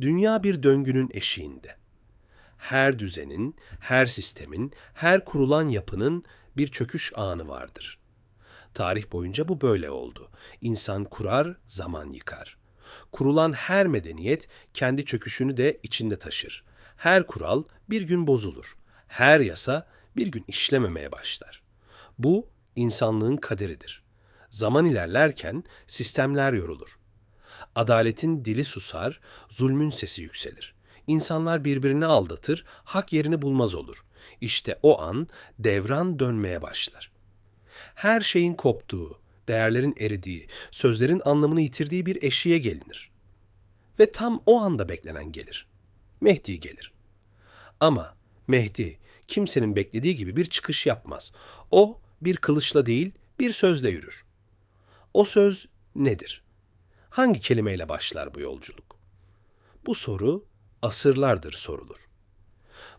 Dünya bir döngünün eşiğinde. Her düzenin, her sistemin, her kurulan yapının bir çöküş anı vardır. Tarih boyunca bu böyle oldu. İnsan kurar, zaman yıkar. Kurulan her medeniyet kendi çöküşünü de içinde taşır. Her kural bir gün bozulur. Her yasa bir gün işlememeye başlar. Bu insanlığın kaderidir. Zaman ilerlerken sistemler yorulur. Adaletin dili susar, zulmün sesi yükselir. İnsanlar birbirini aldatır, hak yerini bulmaz olur. İşte o an devran dönmeye başlar. Her şeyin koptuğu, değerlerin eridiği, sözlerin anlamını yitirdiği bir eşiğe gelinir. Ve tam o anda beklenen gelir. Mehdi gelir. Ama Mehdi kimsenin beklediği gibi bir çıkış yapmaz. O bir kılıçla değil, bir sözle yürür. O söz nedir? Hangi kelimeyle başlar bu yolculuk? Bu soru asırlardır sorulur.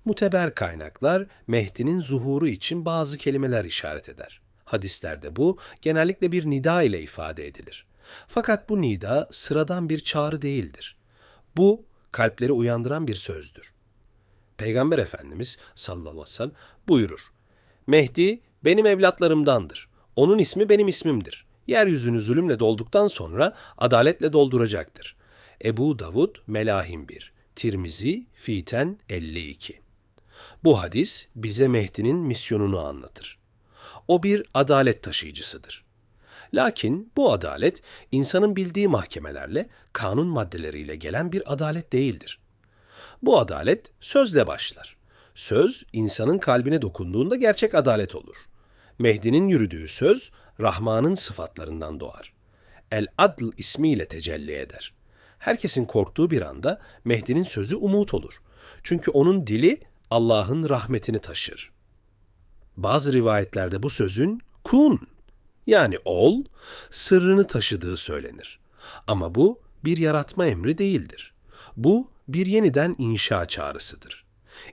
Muteber kaynaklar Mehdi'nin zuhuru için bazı kelimeler işaret eder. Hadislerde bu genellikle bir nida ile ifade edilir. Fakat bu nida sıradan bir çağrı değildir. Bu kalpleri uyandıran bir sözdür. Peygamber Efendimiz sallallahu aleyhi ve sellem buyurur. Mehdi benim evlatlarımdandır. Onun ismi benim ismimdir. Yeryüzünü zulümle dolduktan sonra adaletle dolduracaktır. Ebu Davud Melahim 1, Tirmizi Fiten 52. Bu hadis bize Mehdi'nin misyonunu anlatır. O bir adalet taşıyıcısıdır. Lakin bu adalet insanın bildiği mahkemelerle, kanun maddeleriyle gelen bir adalet değildir. Bu adalet sözle başlar. Söz insanın kalbine dokunduğunda gerçek adalet olur. Mehdi'nin yürüdüğü söz Rahman'ın sıfatlarından doğar. El Adl ismiyle tecelli eder. Herkesin korktuğu bir anda Mehdi'nin sözü umut olur. Çünkü onun dili Allah'ın rahmetini taşır. Bazı rivayetlerde bu sözün kun yani ol sırrını taşıdığı söylenir. Ama bu bir yaratma emri değildir. Bu bir yeniden inşa çağrısıdır.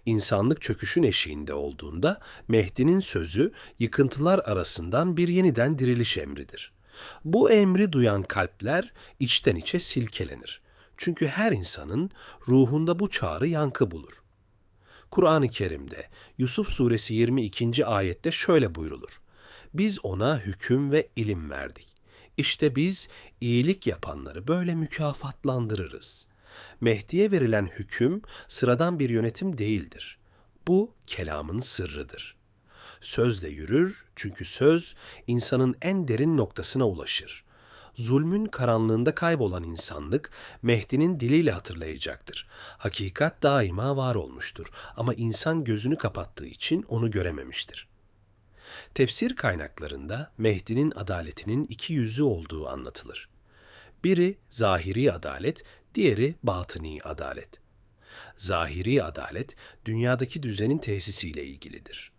İnsanlık çöküşün eşiğinde olduğunda Mehdi'nin sözü yıkıntılar arasından bir yeniden diriliş emridir. Bu emri duyan kalpler içten içe silkelenir. Çünkü her insanın ruhunda bu çağrı yankı bulur. Kur'an-ı Kerim'de Yusuf suresi 22. ayette şöyle buyrulur. Biz ona hüküm ve ilim verdik. İşte biz iyilik yapanları böyle mükafatlandırırız. Mehdi'ye verilen hüküm sıradan bir yönetim değildir. Bu kelamın sırrıdır. Sözle yürür çünkü söz insanın en derin noktasına ulaşır. Zulmün karanlığında kaybolan insanlık Mehdi'nin diliyle hatırlayacaktır. Hakikat daima var olmuştur ama insan gözünü kapattığı için onu görememiştir. Tefsir kaynaklarında Mehdi'nin adaletinin iki yüzü olduğu anlatılır. Biri zahiri adalet, diğeri batıni adalet. Zahiri adalet dünyadaki düzenin tesisiyle ilgilidir.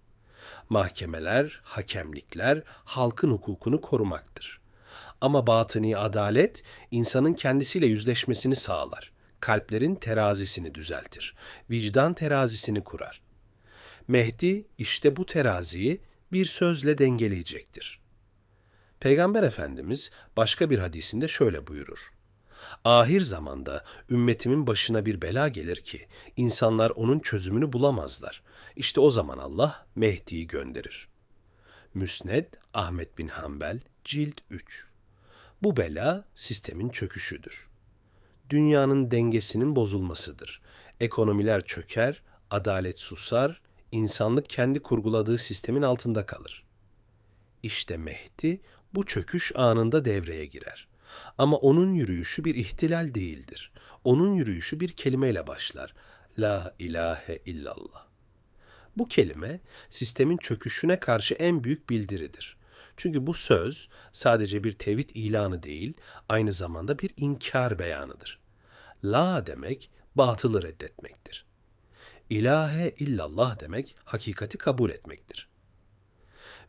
Mahkemeler, hakemlikler halkın hukukunu korumaktır. Ama batıni adalet insanın kendisiyle yüzleşmesini sağlar. Kalplerin terazisini düzeltir. Vicdan terazisini kurar. Mehdi işte bu teraziyi bir sözle dengeleyecektir. Peygamber Efendimiz başka bir hadisinde şöyle buyurur. Ahir zamanda ümmetimin başına bir bela gelir ki insanlar onun çözümünü bulamazlar. İşte o zaman Allah Mehdi'yi gönderir. Müsned Ahmet bin Hanbel Cilt 3 Bu bela sistemin çöküşüdür. Dünyanın dengesinin bozulmasıdır. Ekonomiler çöker, adalet susar, insanlık kendi kurguladığı sistemin altında kalır. İşte Mehdi bu çöküş anında devreye girer. Ama onun yürüyüşü bir ihtilal değildir. Onun yürüyüşü bir kelimeyle başlar. La ilahe illallah. Bu kelime sistemin çöküşüne karşı en büyük bildiridir. Çünkü bu söz sadece bir tevhid ilanı değil, aynı zamanda bir inkar beyanıdır. La demek batılı reddetmektir. İlahe illallah demek hakikati kabul etmektir.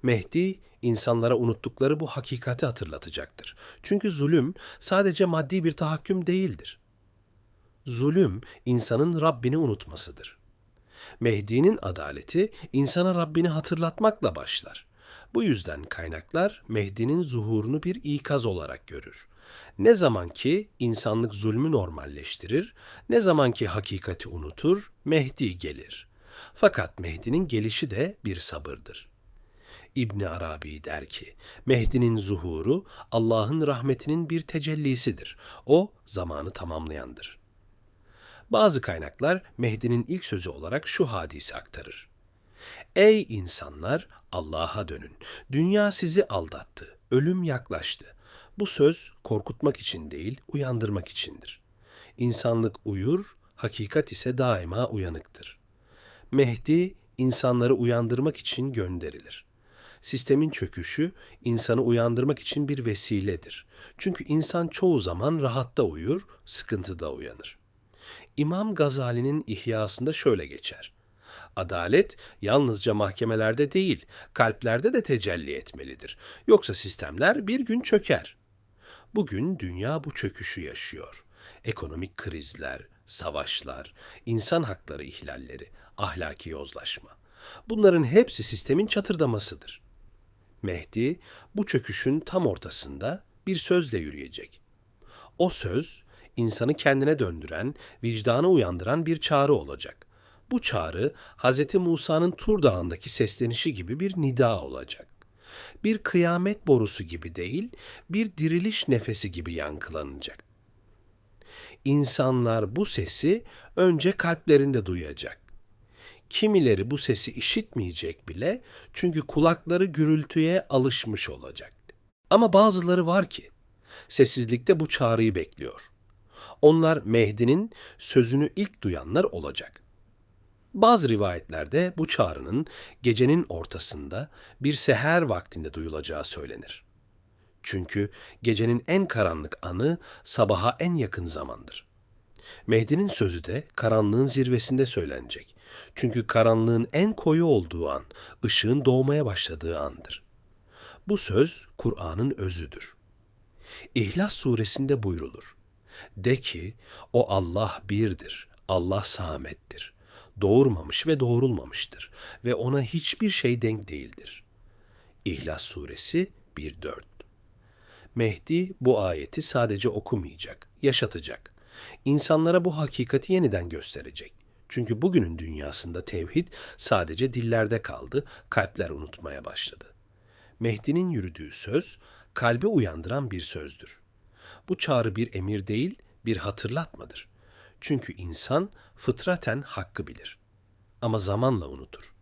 Mehdi insanlara unuttukları bu hakikati hatırlatacaktır. Çünkü zulüm sadece maddi bir tahakküm değildir. Zulüm insanın Rabbini unutmasıdır. Mehdi'nin adaleti insana Rabbini hatırlatmakla başlar. Bu yüzden kaynaklar Mehdi'nin zuhurunu bir ikaz olarak görür. Ne zaman ki insanlık zulmü normalleştirir, ne zaman ki hakikati unutur, Mehdi gelir. Fakat Mehdi'nin gelişi de bir sabırdır. İbni Arabi der ki, Mehdi'nin zuhuru Allah'ın rahmetinin bir tecellisidir. O zamanı tamamlayandır. Bazı kaynaklar Mehdi'nin ilk sözü olarak şu hadisi aktarır. Ey insanlar Allah'a dönün. Dünya sizi aldattı. Ölüm yaklaştı. Bu söz korkutmak için değil, uyandırmak içindir. İnsanlık uyur, hakikat ise daima uyanıktır. Mehdi insanları uyandırmak için gönderilir. Sistemin çöküşü insanı uyandırmak için bir vesiledir. Çünkü insan çoğu zaman rahatta uyur, sıkıntıda uyanır. İmam Gazali'nin ihyasında şöyle geçer. Adalet yalnızca mahkemelerde değil, kalplerde de tecelli etmelidir. Yoksa sistemler bir gün çöker. Bugün dünya bu çöküşü yaşıyor. Ekonomik krizler, savaşlar, insan hakları ihlalleri, ahlaki yozlaşma. Bunların hepsi sistemin çatırdamasıdır. Mehdi bu çöküşün tam ortasında bir sözle yürüyecek. O söz insanı kendine döndüren, vicdanı uyandıran bir çağrı olacak. Bu çağrı Hz. Musa'nın Tur Dağı'ndaki seslenişi gibi bir nida olacak. Bir kıyamet borusu gibi değil, bir diriliş nefesi gibi yankılanacak. İnsanlar bu sesi önce kalplerinde duyacak. Kimileri bu sesi işitmeyecek bile çünkü kulakları gürültüye alışmış olacak. Ama bazıları var ki sessizlikte bu çağrıyı bekliyor. Onlar Mehdi'nin sözünü ilk duyanlar olacak. Bazı rivayetlerde bu çağrının gecenin ortasında bir seher vaktinde duyulacağı söylenir. Çünkü gecenin en karanlık anı sabaha en yakın zamandır. Mehdi'nin sözü de karanlığın zirvesinde söylenecek. Çünkü karanlığın en koyu olduğu an, ışığın doğmaya başladığı andır. Bu söz Kur'an'ın özüdür. İhlas suresinde buyrulur. De ki, o Allah birdir, Allah samettir. Doğurmamış ve doğurulmamıştır ve ona hiçbir şey denk değildir. İhlas suresi 1-4 Mehdi bu ayeti sadece okumayacak, yaşatacak. İnsanlara bu hakikati yeniden gösterecek. Çünkü bugünün dünyasında tevhid sadece dillerde kaldı, kalpler unutmaya başladı. Mehdi'nin yürüdüğü söz, kalbi uyandıran bir sözdür. Bu çağrı bir emir değil, bir hatırlatmadır. Çünkü insan fıtraten hakkı bilir. Ama zamanla unutur.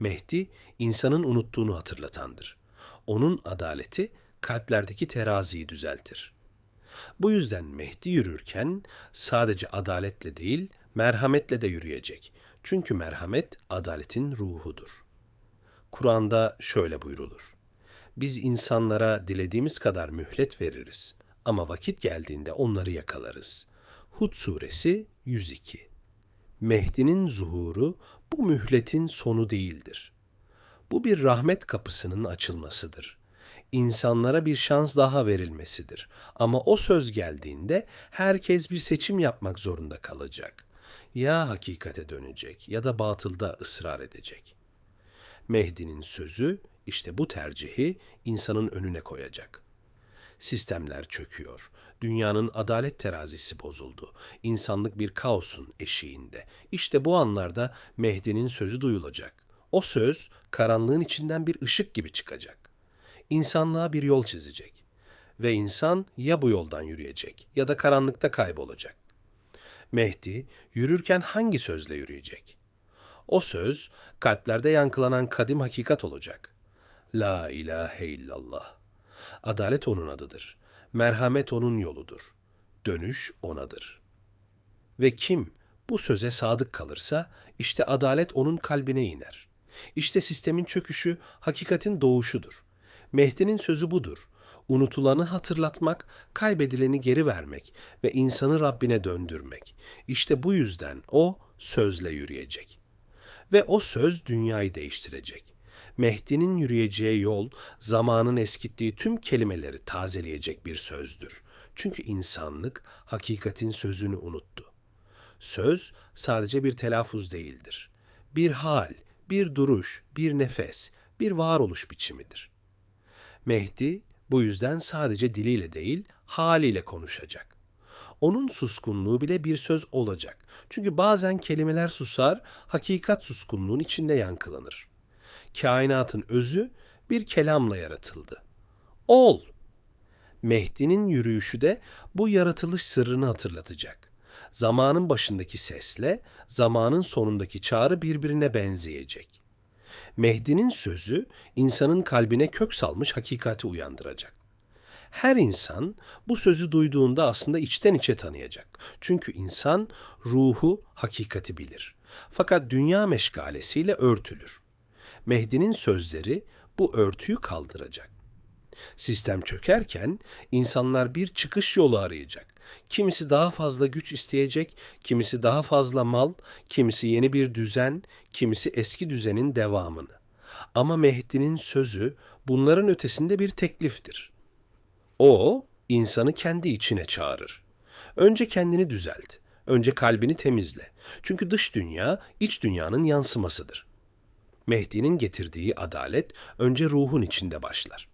Mehdi, insanın unuttuğunu hatırlatandır. Onun adaleti, kalplerdeki teraziyi düzeltir. Bu yüzden Mehdi yürürken sadece adaletle değil, merhametle de yürüyecek. Çünkü merhamet adaletin ruhudur. Kur'an'da şöyle buyrulur. Biz insanlara dilediğimiz kadar mühlet veririz ama vakit geldiğinde onları yakalarız. Hud suresi 102 Mehdi'nin zuhuru bu mühletin sonu değildir. Bu bir rahmet kapısının açılmasıdır. İnsanlara bir şans daha verilmesidir. Ama o söz geldiğinde herkes bir seçim yapmak zorunda kalacak. Ya hakikate dönecek ya da batılda ısrar edecek. Mehdi'nin sözü işte bu tercihi insanın önüne koyacak. Sistemler çöküyor. Dünyanın adalet terazisi bozuldu. İnsanlık bir kaosun eşiğinde. İşte bu anlarda Mehdi'nin sözü duyulacak. O söz karanlığın içinden bir ışık gibi çıkacak. İnsanlığa bir yol çizecek. Ve insan ya bu yoldan yürüyecek ya da karanlıkta kaybolacak. Mehdi yürürken hangi sözle yürüyecek? O söz kalplerde yankılanan kadim hakikat olacak. La ilahe illallah. Adalet onun adıdır. Merhamet onun yoludur. Dönüş onadır. Ve kim bu söze sadık kalırsa işte adalet onun kalbine iner. İşte sistemin çöküşü hakikatin doğuşudur. Mehdi'nin sözü budur. Unutulanı hatırlatmak, kaybedileni geri vermek ve insanı Rabbine döndürmek. İşte bu yüzden o sözle yürüyecek. Ve o söz dünyayı değiştirecek. Mehdi'nin yürüyeceği yol zamanın eskittiği tüm kelimeleri tazeleyecek bir sözdür. Çünkü insanlık hakikatin sözünü unuttu. Söz sadece bir telaffuz değildir. Bir hal, bir duruş, bir nefes, bir varoluş biçimidir. Mehdi bu yüzden sadece diliyle değil, haliyle konuşacak. Onun suskunluğu bile bir söz olacak. Çünkü bazen kelimeler susar, hakikat suskunluğun içinde yankılanır. Kainatın özü bir kelamla yaratıldı. Ol. Mehdi'nin yürüyüşü de bu yaratılış sırrını hatırlatacak. Zamanın başındaki sesle zamanın sonundaki çağrı birbirine benzeyecek. Mehdi'nin sözü insanın kalbine kök salmış hakikati uyandıracak. Her insan bu sözü duyduğunda aslında içten içe tanıyacak. Çünkü insan ruhu hakikati bilir. Fakat dünya meşgalesiyle örtülür. Mehdi'nin sözleri bu örtüyü kaldıracak. Sistem çökerken insanlar bir çıkış yolu arayacak. Kimisi daha fazla güç isteyecek, kimisi daha fazla mal, kimisi yeni bir düzen, kimisi eski düzenin devamını. Ama Mehdi'nin sözü bunların ötesinde bir tekliftir. O insanı kendi içine çağırır. Önce kendini düzelt. Önce kalbini temizle. Çünkü dış dünya iç dünyanın yansımasıdır. Mehdi'nin getirdiği adalet önce ruhun içinde başlar.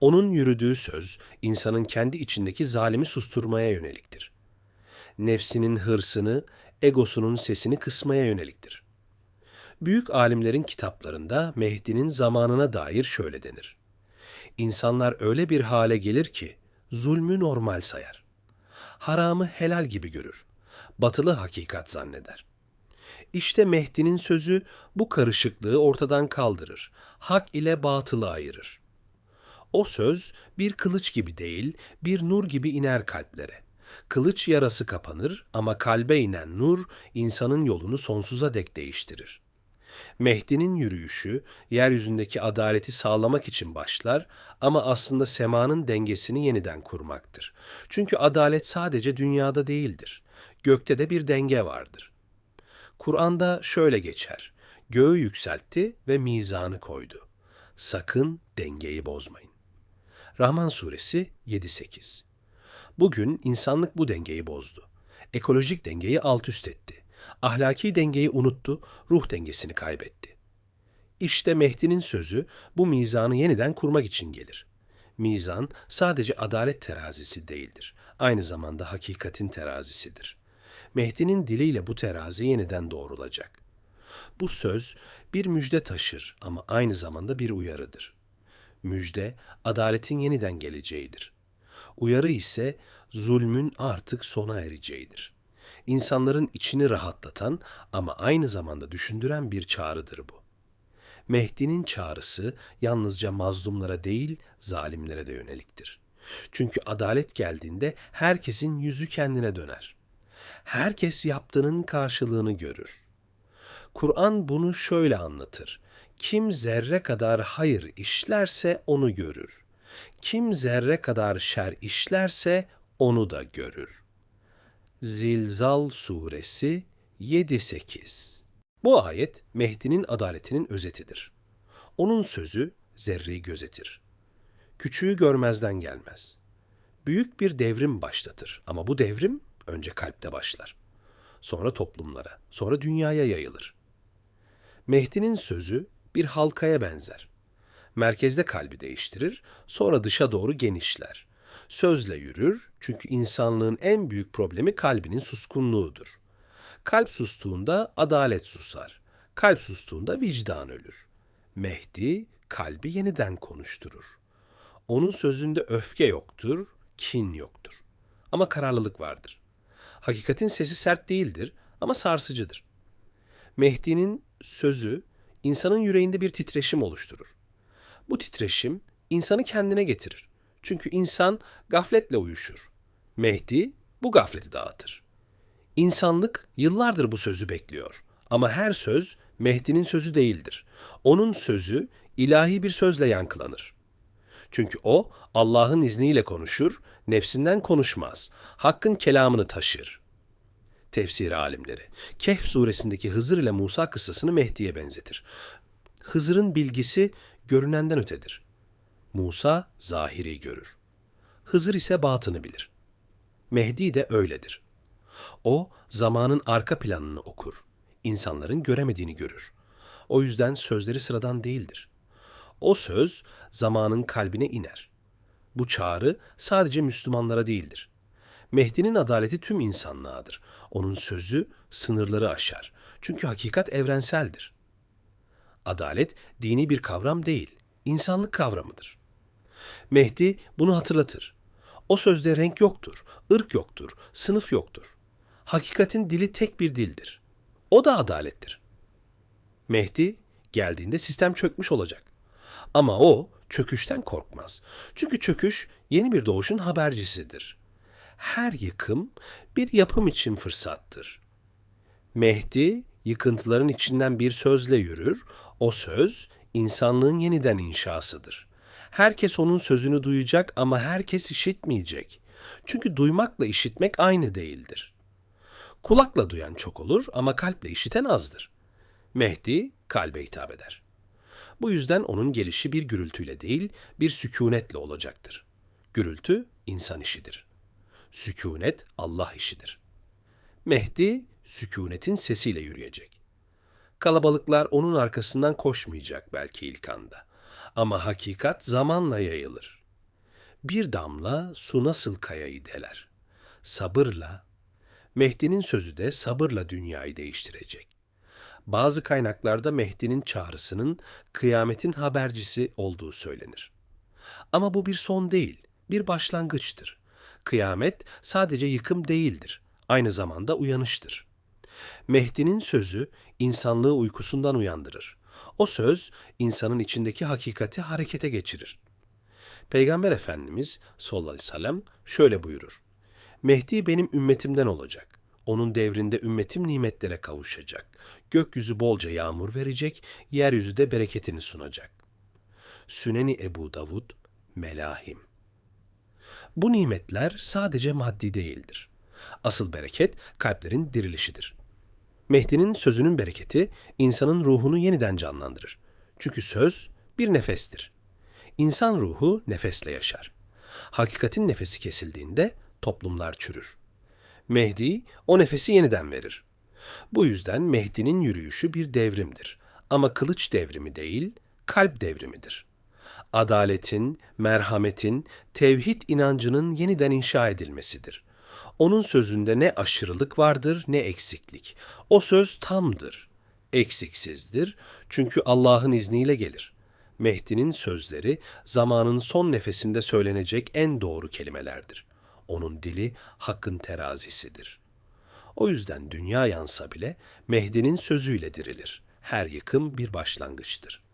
Onun yürüdüğü söz insanın kendi içindeki zalimi susturmaya yöneliktir. Nefsinin hırsını, egosunun sesini kısmaya yöneliktir. Büyük alimlerin kitaplarında Mehdi'nin zamanına dair şöyle denir. İnsanlar öyle bir hale gelir ki zulmü normal sayar. Haramı helal gibi görür. Batılı hakikat zanneder. İşte Mehdi'nin sözü bu karışıklığı ortadan kaldırır. Hak ile batılı ayırır. O söz bir kılıç gibi değil, bir nur gibi iner kalplere. Kılıç yarası kapanır ama kalbe inen nur insanın yolunu sonsuza dek değiştirir. Mehdi'nin yürüyüşü yeryüzündeki adaleti sağlamak için başlar ama aslında semanın dengesini yeniden kurmaktır. Çünkü adalet sadece dünyada değildir. Gökte de bir denge vardır. Kur'an'da şöyle geçer. Göğü yükseltti ve mizanı koydu. Sakın dengeyi bozmayın. Rahman suresi 7-8 Bugün insanlık bu dengeyi bozdu. Ekolojik dengeyi alt üst etti. Ahlaki dengeyi unuttu, ruh dengesini kaybetti. İşte Mehdi'nin sözü bu mizanı yeniden kurmak için gelir. Mizan sadece adalet terazisi değildir. Aynı zamanda hakikatin terazisidir. Mehdi'nin diliyle bu terazi yeniden doğrulacak. Bu söz bir müjde taşır ama aynı zamanda bir uyarıdır. Müjde adaletin yeniden geleceğidir. Uyarı ise zulmün artık sona ereceğidir. İnsanların içini rahatlatan ama aynı zamanda düşündüren bir çağrıdır bu. Mehdi'nin çağrısı yalnızca mazlumlara değil, zalimlere de yöneliktir. Çünkü adalet geldiğinde herkesin yüzü kendine döner. Herkes yaptığının karşılığını görür. Kur'an bunu şöyle anlatır. Kim zerre kadar hayır işlerse onu görür. Kim zerre kadar şer işlerse onu da görür. Zilzal Suresi 7-8 Bu ayet Mehdi'nin adaletinin özetidir. Onun sözü zerreyi gözetir. Küçüğü görmezden gelmez. Büyük bir devrim başlatır ama bu devrim önce kalpte başlar. Sonra toplumlara, sonra dünyaya yayılır. Mehdi'nin sözü bir halkaya benzer. Merkezde kalbi değiştirir, sonra dışa doğru genişler. Sözle yürür çünkü insanlığın en büyük problemi kalbinin suskunluğudur. Kalp sustuğunda adalet susar. Kalp sustuğunda vicdan ölür. Mehdi kalbi yeniden konuşturur. Onun sözünde öfke yoktur, kin yoktur. Ama kararlılık vardır. Hakikatin sesi sert değildir ama sarsıcıdır. Mehdi'nin sözü insanın yüreğinde bir titreşim oluşturur. Bu titreşim insanı kendine getirir. Çünkü insan gafletle uyuşur. Mehdi bu gafleti dağıtır. İnsanlık yıllardır bu sözü bekliyor. Ama her söz Mehdi'nin sözü değildir. Onun sözü ilahi bir sözle yankılanır. Çünkü o Allah'ın izniyle konuşur, nefsinden konuşmaz. Hakkın kelamını taşır. Tefsir alimleri. Kehf suresindeki Hızır ile Musa kıssasını Mehdi'ye benzetir. Hızır'ın bilgisi görünenden ötedir. Musa zahiri görür. Hızır ise batını bilir. Mehdi de öyledir. O zamanın arka planını okur. İnsanların göremediğini görür. O yüzden sözleri sıradan değildir. O söz zamanın kalbine iner. Bu çağrı sadece Müslümanlara değildir. Mehdi'nin adaleti tüm insanlığadır. Onun sözü sınırları aşar. Çünkü hakikat evrenseldir. Adalet dini bir kavram değil, insanlık kavramıdır. Mehdi bunu hatırlatır. O sözde renk yoktur, ırk yoktur, sınıf yoktur. Hakikatin dili tek bir dildir. O da adalettir. Mehdi geldiğinde sistem çökmüş olacak. Ama o çöküşten korkmaz. Çünkü çöküş yeni bir doğuşun habercisidir. Her yıkım bir yapım için fırsattır. Mehdi yıkıntıların içinden bir sözle yürür. O söz insanlığın yeniden inşasıdır. Herkes onun sözünü duyacak ama herkes işitmeyecek. Çünkü duymakla işitmek aynı değildir. Kulakla duyan çok olur ama kalple işiten azdır. Mehdi kalbe hitap eder. Bu yüzden onun gelişi bir gürültüyle değil, bir sükunetle olacaktır. Gürültü insan işidir. Sükunet Allah işidir. Mehdi sükunetin sesiyle yürüyecek. Kalabalıklar onun arkasından koşmayacak belki ilk anda. Ama hakikat zamanla yayılır. Bir damla su nasıl kayayı deler. Sabırla, Mehdi'nin sözü de sabırla dünyayı değiştirecek. Bazı kaynaklarda Mehdi'nin çağrısının kıyametin habercisi olduğu söylenir. Ama bu bir son değil, bir başlangıçtır. Kıyamet sadece yıkım değildir, aynı zamanda uyanıştır. Mehdi'nin sözü insanlığı uykusundan uyandırır. O söz insanın içindeki hakikati harekete geçirir. Peygamber Efendimiz sallallahu aleyhi ve sellem şöyle buyurur. Mehdi benim ümmetimden olacak. Onun devrinde ümmetim nimetlere kavuşacak. Gökyüzü bolca yağmur verecek, yeryüzü de bereketini sunacak. Süneni Ebu Davud, Melahim. Bu nimetler sadece maddi değildir. Asıl bereket kalplerin dirilişidir. Mehdi'nin sözünün bereketi insanın ruhunu yeniden canlandırır. Çünkü söz bir nefestir. İnsan ruhu nefesle yaşar. Hakikatin nefesi kesildiğinde toplumlar çürür. Mehdi o nefesi yeniden verir. Bu yüzden Mehdi'nin yürüyüşü bir devrimdir. Ama kılıç devrimi değil, kalp devrimidir. Adaletin, merhametin, tevhid inancının yeniden inşa edilmesidir. Onun sözünde ne aşırılık vardır ne eksiklik. O söz tamdır, eksiksizdir çünkü Allah'ın izniyle gelir. Mehdi'nin sözleri zamanın son nefesinde söylenecek en doğru kelimelerdir. Onun dili hakkın terazisidir. O yüzden dünya yansa bile Mehdi'nin sözüyle dirilir. Her yıkım bir başlangıçtır.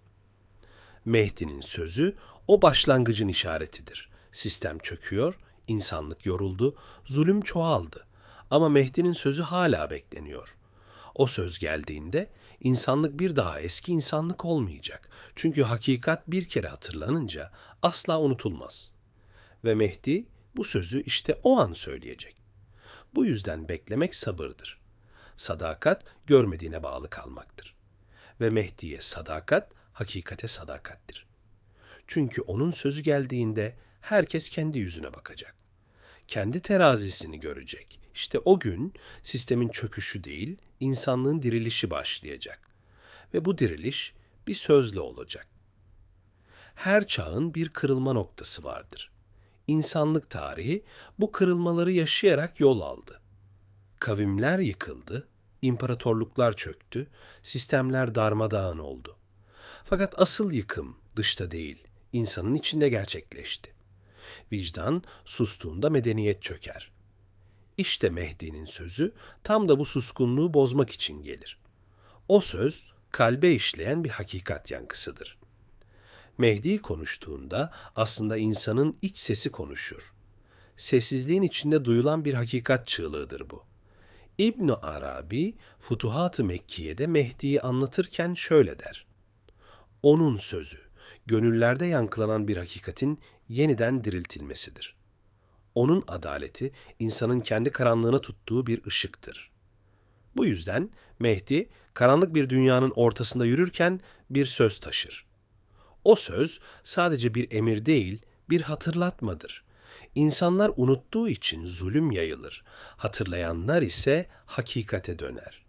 Mehdi'nin sözü o başlangıcın işaretidir. Sistem çöküyor, insanlık yoruldu, zulüm çoğaldı. Ama Mehdi'nin sözü hala bekleniyor. O söz geldiğinde insanlık bir daha eski insanlık olmayacak. Çünkü hakikat bir kere hatırlanınca asla unutulmaz. Ve Mehdi bu sözü işte o an söyleyecek. Bu yüzden beklemek sabırdır. Sadakat görmediğine bağlı kalmaktır. Ve Mehdi'ye sadakat hakikate sadakattir. Çünkü onun sözü geldiğinde herkes kendi yüzüne bakacak. Kendi terazisini görecek. İşte o gün sistemin çöküşü değil, insanlığın dirilişi başlayacak. Ve bu diriliş bir sözle olacak. Her çağın bir kırılma noktası vardır. İnsanlık tarihi bu kırılmaları yaşayarak yol aldı. Kavimler yıkıldı, imparatorluklar çöktü, sistemler darmadağın oldu. Fakat asıl yıkım dışta değil, insanın içinde gerçekleşti. Vicdan sustuğunda medeniyet çöker. İşte Mehdi'nin sözü tam da bu suskunluğu bozmak için gelir. O söz kalbe işleyen bir hakikat yankısıdır. Mehdi konuştuğunda aslında insanın iç sesi konuşur. Sessizliğin içinde duyulan bir hakikat çığlığıdır bu. İbn Arabi Futuhat-ı Mekkiye'de Mehdi'yi anlatırken şöyle der. Onun sözü, gönüllerde yankılanan bir hakikatin yeniden diriltilmesidir. Onun adaleti insanın kendi karanlığına tuttuğu bir ışıktır. Bu yüzden Mehdi karanlık bir dünyanın ortasında yürürken bir söz taşır. O söz sadece bir emir değil, bir hatırlatmadır. İnsanlar unuttuğu için zulüm yayılır. Hatırlayanlar ise hakikate döner.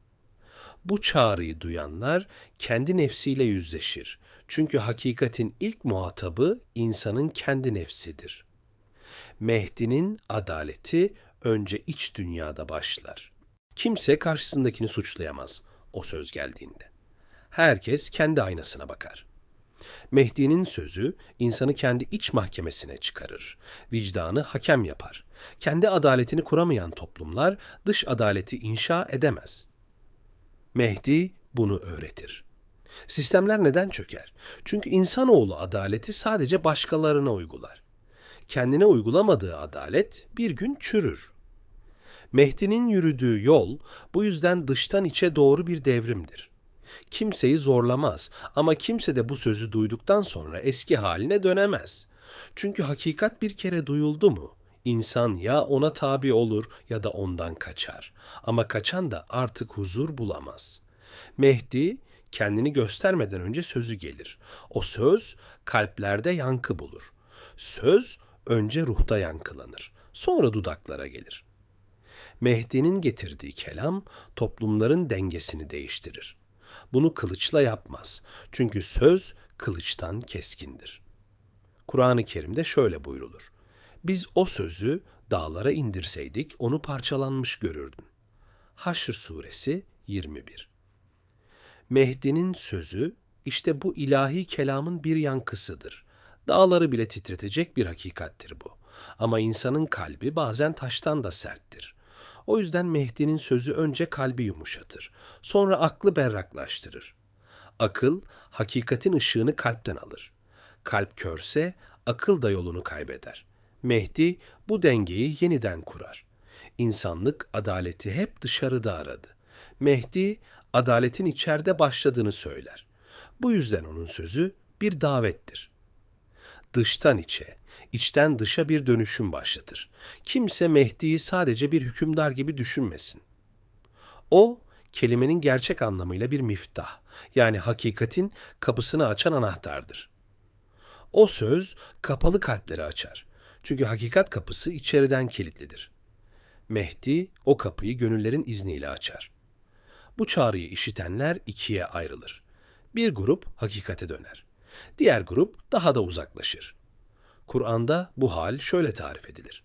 Bu çağrıyı duyanlar kendi nefsiyle yüzleşir. Çünkü hakikatin ilk muhatabı insanın kendi nefsidir. Mehdi'nin adaleti önce iç dünyada başlar. Kimse karşısındakini suçlayamaz o söz geldiğinde. Herkes kendi aynasına bakar. Mehdi'nin sözü insanı kendi iç mahkemesine çıkarır. Vicdanı hakem yapar. Kendi adaletini kuramayan toplumlar dış adaleti inşa edemez. Mehdi bunu öğretir. Sistemler neden çöker? Çünkü insanoğlu adaleti sadece başkalarına uygular. Kendine uygulamadığı adalet bir gün çürür. Mehdi'nin yürüdüğü yol bu yüzden dıştan içe doğru bir devrimdir. Kimseyi zorlamaz ama kimse de bu sözü duyduktan sonra eski haline dönemez. Çünkü hakikat bir kere duyuldu mu, insan ya ona tabi olur ya da ondan kaçar. Ama kaçan da artık huzur bulamaz. Mehdi kendini göstermeden önce sözü gelir. O söz kalplerde yankı bulur. Söz önce ruhta yankılanır. Sonra dudaklara gelir. Mehdi'nin getirdiği kelam toplumların dengesini değiştirir. Bunu kılıçla yapmaz. Çünkü söz kılıçtan keskindir. Kur'an-ı Kerim'de şöyle buyrulur. Biz o sözü dağlara indirseydik onu parçalanmış görürdün. Haşr suresi 21 Mehdi'nin sözü işte bu ilahi kelamın bir yankısıdır. Dağları bile titretecek bir hakikattir bu. Ama insanın kalbi bazen taştan da serttir. O yüzden Mehdi'nin sözü önce kalbi yumuşatır, sonra aklı berraklaştırır. Akıl, hakikatin ışığını kalpten alır. Kalp körse, akıl da yolunu kaybeder. Mehdi bu dengeyi yeniden kurar. İnsanlık adaleti hep dışarıda aradı. Mehdi adaletin içeride başladığını söyler. Bu yüzden onun sözü bir davettir. Dıştan içe, içten dışa bir dönüşüm başlatır. Kimse Mehdi'yi sadece bir hükümdar gibi düşünmesin. O, kelimenin gerçek anlamıyla bir miftah, yani hakikatin kapısını açan anahtardır. O söz kapalı kalpleri açar. Çünkü hakikat kapısı içeriden kilitlidir. Mehdi o kapıyı gönüllerin izniyle açar. Bu çağrıyı işitenler ikiye ayrılır. Bir grup hakikate döner. Diğer grup daha da uzaklaşır. Kur'an'da bu hal şöyle tarif edilir.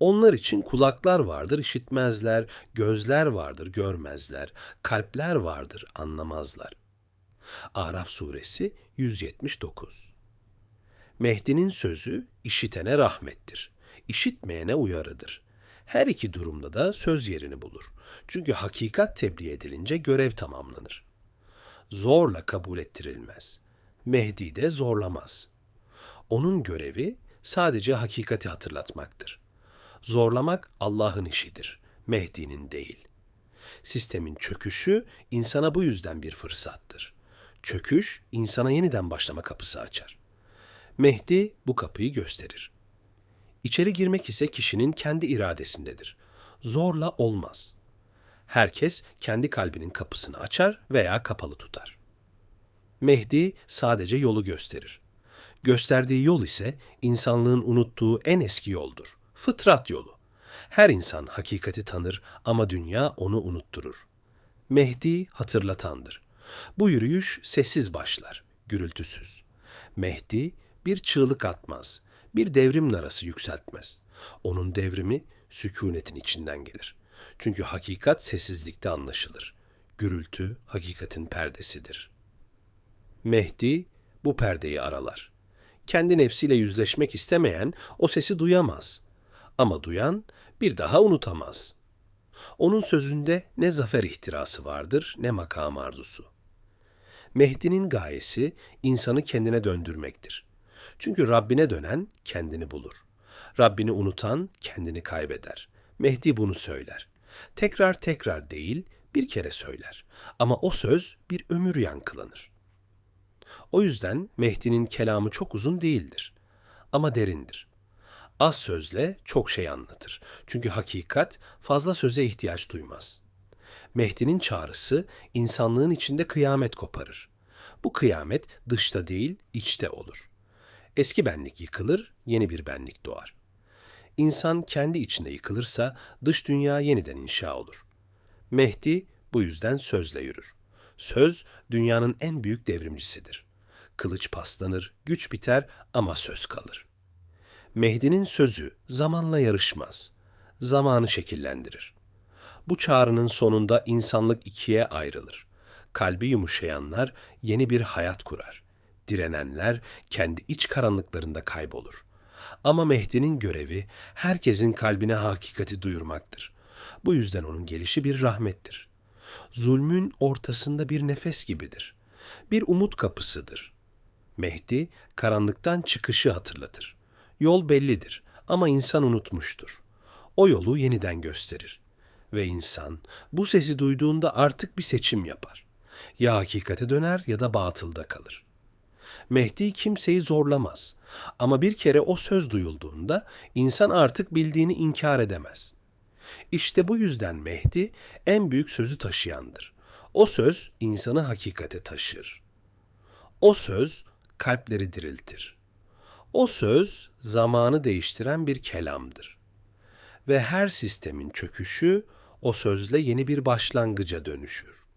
Onlar için kulaklar vardır, işitmezler, gözler vardır, görmezler, kalpler vardır, anlamazlar. Araf suresi 179 Mehdi'nin sözü işitene rahmettir, işitmeyene uyarıdır. Her iki durumda da söz yerini bulur. Çünkü hakikat tebliğ edilince görev tamamlanır. Zorla kabul ettirilmez. Mehdi de zorlamaz. Onun görevi sadece hakikati hatırlatmaktır. Zorlamak Allah'ın işidir, Mehdi'nin değil. Sistemin çöküşü insana bu yüzden bir fırsattır. Çöküş insana yeniden başlama kapısı açar. Mehdi bu kapıyı gösterir. İçeri girmek ise kişinin kendi iradesindedir. Zorla olmaz. Herkes kendi kalbinin kapısını açar veya kapalı tutar. Mehdi sadece yolu gösterir. Gösterdiği yol ise insanlığın unuttuğu en eski yoldur. Fıtrat yolu. Her insan hakikati tanır ama dünya onu unutturur. Mehdi hatırlatandır. Bu yürüyüş sessiz başlar, gürültüsüz. Mehdi bir çığlık atmaz, bir devrim narası yükseltmez. Onun devrimi sükunetin içinden gelir. Çünkü hakikat sessizlikte anlaşılır. Gürültü hakikatin perdesidir. Mehdi bu perdeyi aralar. Kendi nefsiyle yüzleşmek istemeyen o sesi duyamaz. Ama duyan bir daha unutamaz. Onun sözünde ne zafer ihtirası vardır ne makam arzusu. Mehdi'nin gayesi insanı kendine döndürmektir. Çünkü Rabbine dönen kendini bulur. Rabbini unutan kendini kaybeder. Mehdi bunu söyler. Tekrar tekrar değil, bir kere söyler. Ama o söz bir ömür yankılanır. O yüzden Mehdi'nin kelamı çok uzun değildir ama derindir. Az sözle çok şey anlatır. Çünkü hakikat fazla söze ihtiyaç duymaz. Mehdi'nin çağrısı insanlığın içinde kıyamet koparır. Bu kıyamet dışta değil, içte olur. Eski benlik yıkılır, yeni bir benlik doğar. İnsan kendi içinde yıkılırsa dış dünya yeniden inşa olur. Mehdi bu yüzden sözle yürür. Söz dünyanın en büyük devrimcisidir. Kılıç paslanır, güç biter ama söz kalır. Mehdi'nin sözü zamanla yarışmaz. Zamanı şekillendirir. Bu çağrının sonunda insanlık ikiye ayrılır. Kalbi yumuşayanlar yeni bir hayat kurar. Direnenler kendi iç karanlıklarında kaybolur. Ama Mehdi'nin görevi herkesin kalbine hakikati duyurmaktır. Bu yüzden onun gelişi bir rahmettir. Zulmün ortasında bir nefes gibidir. Bir umut kapısıdır. Mehdi karanlıktan çıkışı hatırlatır. Yol bellidir ama insan unutmuştur. O yolu yeniden gösterir. Ve insan bu sesi duyduğunda artık bir seçim yapar. Ya hakikate döner ya da batılda kalır. Mehdi kimseyi zorlamaz. Ama bir kere o söz duyulduğunda insan artık bildiğini inkar edemez. İşte bu yüzden Mehdi en büyük sözü taşıyandır. O söz insanı hakikate taşır. O söz kalpleri diriltir. O söz zamanı değiştiren bir kelamdır. Ve her sistemin çöküşü o sözle yeni bir başlangıca dönüşür.